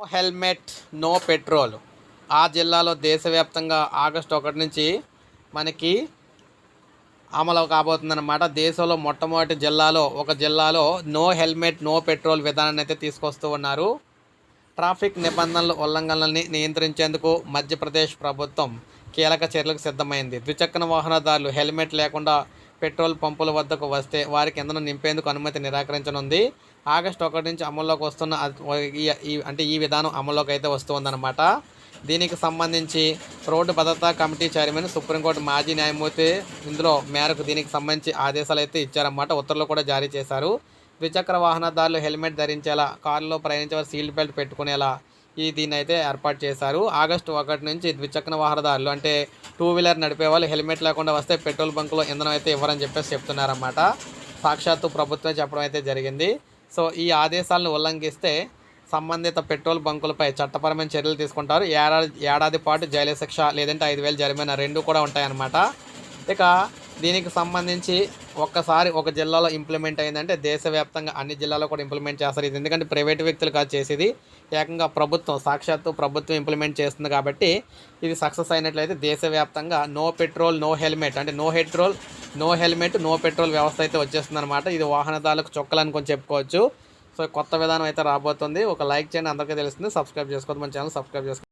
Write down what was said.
Helmet no petrol ఆ జిల్లాలో దేశవ్యాప్తంగా ఆగస్టు ఒకటి నుంచి మనకి అమలు కాబోతుందన్నమాట. దేశంలో మొట్టమొదటి జిల్లాలో ఒక జిల్లాలో నో హెల్మెట్ నో పెట్రోల్ విధానాన్ని అయితే తీసుకొస్తూ ఉన్నారు. ట్రాఫిక్ నిబంధనల ఉల్లంఘనల్ని నియంత్రించేందుకు మధ్యప్రదేశ్ ప్రభుత్వం కీలక చర్యలకు సిద్ధమైంది. ద్విచక్ర వాహనదారులు హెల్మెట్ లేకుండా పెట్రోల్ పంపుల వద్దకు వస్తే వారికి ఇంధనం నింపేందుకు అనుమతి నిరాకరించనుంది. ఆగస్టు ఒకటి నుంచి అమల్లోకి వస్తున్న ఈ- ఈ అంటే ఈ విధానం అమల్లోకి అయితే వస్తుందన్నమాట. దీనికి సంబంధించి రోడ్డు భద్రతా కమిటీ చైర్మన్ సుప్రీంకోర్టు మాజీ న్యాయమూర్తి ఇందులో మేరకు దీనికి సంబంధించి ఆదేశాలు అయితే ఇచ్చారన్నమాట. ఉత్తర్వులు కూడా జారీ చేశారు. ద్విచక్ర వాహనదారులు హెల్మెట్ ధరించేలా కారులో ప్రయాణించేవారు సీట్ బెల్ట్ పెట్టుకునేలా ఈ దీన్ని అయితే ఏర్పాటు చేశారు. ఆగస్టు ఒకటి నుంచి ద్విచక్ర వాహనదారులు అంటే టూ వీలర్ నడిపే వాళ్ళు హెల్మెట్ లేకుండా వస్తే పెట్రోల్ బంకులో ఇంధనం అయితే ఇవ్వరని చెప్పేసి చెప్తున్నారన్నమాట. సాక్షాత్తు ప్రభుత్వం చెప్పడం అయితే జరిగింది. సో ఈ ఆదేశాలను ఉల్లంఘిస్తే సంబంధిత పెట్రోల్ బంకులపై చట్టపరమైన చర్యలు తీసుకుంటారు. ఏడాది ఏడాది పాటు జైలు శిక్ష లేదంటే ఐదు వేలు జరిమానా రెండు కూడా ఉంటాయన్నమాట. ఇక దీనికి సంబంధించి ఒక్కసారి ఒక జిల్లాలో ఇంప్లిమెంట్ అయిందంటే దేశవ్యాప్తంగా అన్ని జిల్లాలో కూడా ఇంప్లిమెంట్ చేస్తారు. ఇది ఎందుకంటే ప్రైవేట్ వ్యక్తులు కాదు చేసేది. ఏకంగా ప్రభుత్వం సాక్షాత్తు ప్రభుత్వం ఇంప్లిమెంట్ చేస్తుంది కాబట్టి ఇది సక్సెస్ అయినట్లయితే దేశవ్యాప్తంగా నో పెట్రోల్ నో హెల్మెట్ అంటే no petrol no helmet no petrol వ్యవస్థ అయితే వచ్చేస్తుంది అనమాట ఇది వాహనదారులకు చొక్కలని కొంచెం చెప్పుకోవచ్చు. సో కొత్త విధానం అయితే రాబోతుంది. ఒక లైక్ చేయండి. అందరికీ తెలుస్తుంది. సబ్స్క్రైబ్ చేసుకోవద్దు. మన ఛానల్ సబ్స్క్రైబ్ చేసుకోండి.